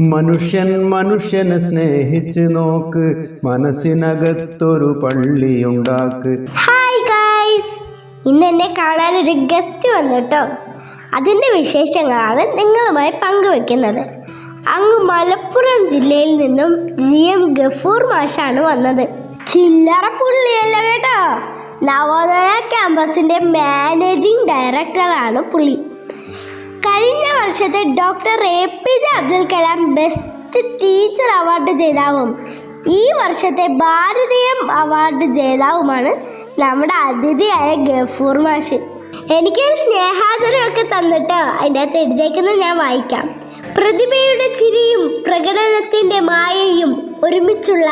മനുഷ്യൻ മനുഷ്യനെ സ്നേഹിച്ച് നോക്ക് മനസ്സിനകത്തൊരു പള്ളിയുണ്ടാക്ക്. ഹായ് ഗായ്സ് ഇന്ന് എന്നെ കാണാൻ ഒരു ഗസ്റ്റ് വന്നു കേട്ടോ അതിന്റെ വിശേഷങ്ങളാണ് നിങ്ങളുമായി പങ്കുവെക്കുന്നത്. അങ്ങ് മലപ്പുറം ജില്ലയിൽ നിന്നും ജി എം ഗഫൂർ മാഷാണ് വന്നത്. ചില്ലറ പുള്ളിയല്ല കേട്ടോ. നവോദയ ക്യാമ്പസിന്റെ മാനേജിംഗ് ഡയറക്ടറാണ് പുള്ളി. കഴിഞ്ഞ വർഷത്തെ doctor A P J Abdul Kalam best teacher award ജേതാവും. ഈ വർഷത്തെ ഭാരതീയ അവാർഡ് ജേതാവുമാണ് നമ്മുടെ അതിഥിയായ ഗഫൂർ മാഷ്. എനിക്കൊരു സ്നേഹാദരമൊക്കെ തന്നിട്ടോ അതിന്റെ അകത്ത് എഴുതേക്കുന്നത് ഞാൻ വായിക്കാം. പ്രതിഭയുടെ ചിരിയും പ്രകടനത്തിന്റെ മായയും ഒരുമിച്ചുള്ള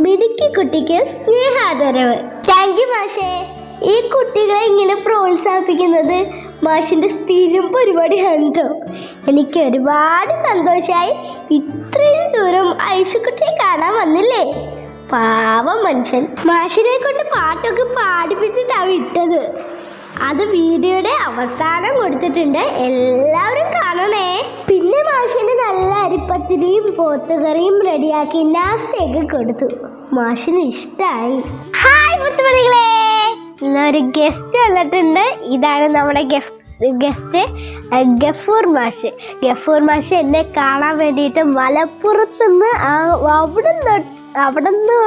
മിടുക്കി കുട്ടിക്ക് സ്നേഹാദരവ്. താങ്ക് യു മാഷേ. ഈ കുട്ടികളെ ഇങ്ങനെ പ്രോത്സാഹിപ്പിക്കുന്നത് മാഷിന്റെ സ്ഥിരം പരിപാടി കണ്ടോ എനിക്ക് ഒരുപാട് സന്തോഷമായി ഇത്രയും ദൂരം ഐഷുക്കുട്ടിയെ കാണാൻ വന്നില്ലേ? പാവ മനുഷ്യൻ. മാഷിനെ കൊണ്ട് പാട്ടൊക്കെ പാടിപ്പിച്ചിട്ടാണ് ഇട്ടത്. അത് വീഡിയോയുടെ അവസാനം കൊടുത്തിട്ടുണ്ട്. എല്ലാവരും കാണണേ. പിന്നെ മാഷിന് നല്ല അരിപ്പത്തിരിയും പോത്തുകറിയും റെഡിയാക്കി നാസ്തയൊക്കെ കൊടുത്തു. മാഷിന് ഇഷ്ടമായി ഹായ് മുത്തുമണികളെ. ഇന്നൊരു ഗസ്റ്റ് വന്നിട്ടുണ്ട്. ഇതാണ് നമ്മുടെ ഗസ്റ്റ് ഗഫൂർ മാഷ്. ഗഫൂർ മാഷ് എന്നെ കാണാൻ വേണ്ടിയിട്ട് മലപ്പുറത്ത് നിന്ന് അവിടെ നിന്ന് അവിടെ നിന്ന്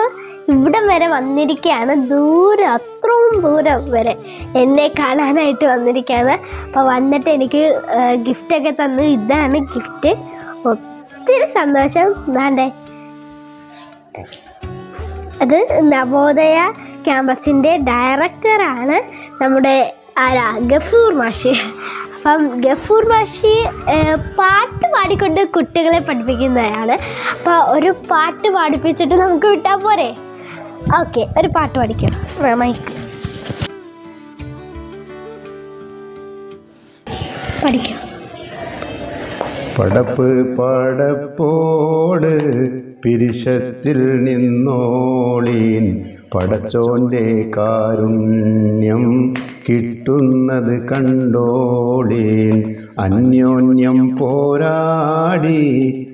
ഇവിടം വരെ വന്നിരിക്കുകയാണ് ദൂരം അത്രയും ദൂരം വരെ എന്നെ കാണാനായിട്ട് വന്നിരിക്കുകയാണ് അപ്പോൾ വന്നിട്ട് എനിക്ക് ഗിഫ്റ്റൊക്കെ തന്നു. ഇതാണ് ഗിഫ്റ്റ് ഒത്തിരി സന്തോഷം. എന്താണ്ടേ അത് നവോദയ ക്യാമ്പസിന്റെ ഡയറക്ടറാണ് നമ്മുടെ ആരാ ഗഫൂർ മാഷി. അപ്പം ഗഫൂർ മാഷി പാട്ട് പാടിക്കൊണ്ട് കുട്ടികളെ പഠിപ്പിക്കുന്നതാണ് അപ്പോൾ ഒരു പാട്ട് പാടിപ്പിച്ചിട്ട് നമുക്ക് വിട്ടാൽ പോരെ? ഓക്കെ ഒരു പാട്ട് പാടിക്കാം. മൈക്ക് പഠിക്കാം. പടപ്പ് പടപ്പോട് പിരിശത്തിൽ നിന്നോളീൻ പടച്ചോന്റെ കാരുണ്യം കിട്ടുന്നത് കണ്ടോളീൻ. അന്യോന്യം പോരാടി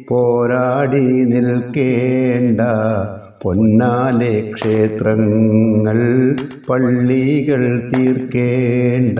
പോരാടി നിൽക്കേണ്ട പൊന്നാലെ ക്ഷേത്രങ്ങൾ പള്ളികൾ തീർക്കേണ്ട.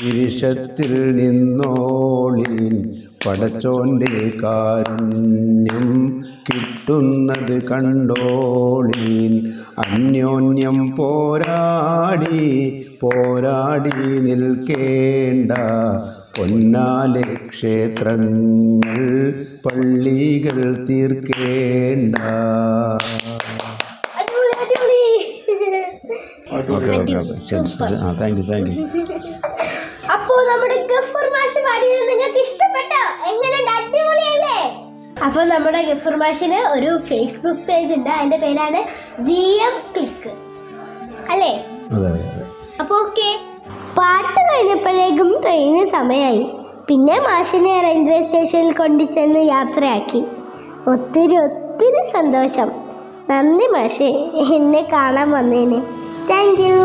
തിരിശത്തിൽ നിന്നോളിൻ പടച്ചോന്റെ കാരുണ്യം കിട്ടുന്നത് കണ്ടോളിൻ. അന്യോന്യം പോരാടി പോരാടി നിൽക്കേണ്ട പൊന്നാലെ ക്ഷേത്രങ്ങൾ പള്ളികൾ തീർക്കേണ്ട. Okay okay okay. ശരി ആ താങ്ക് യു താങ്ക് യു നിങ്ങൾക്ക് ഇഷ്ടപ്പെട്ടോ? എങ്ങനെയുണ്ട് അടിപൊളിയല്ലേ? അപ്പൊ നമ്മുടെ ഗഫൂർ മാഷിന് ഒരു ഫേസ്ബുക്ക് പേജ് ഉണ്ട്. അതിന്റെ പേരാണ് ജി എം ക്ലിക്ക് അല്ലേ അപ്പൊ ഓക്കെ. പാട്ട് കഴിഞ്ഞപ്പോഴേക്കും ട്രെയിന് സമയമായി പിന്നെ മാഷിനെ റെയിൽവേ സ്റ്റേഷനിൽ കൊണ്ടുചെന്ന് യാത്രയാക്കി. ഒത്തിരി ഒത്തിരി സന്തോഷം. നന്ദി മാഷേ. എന്നെ കാണാൻ വന്നേന് താങ്ക് യു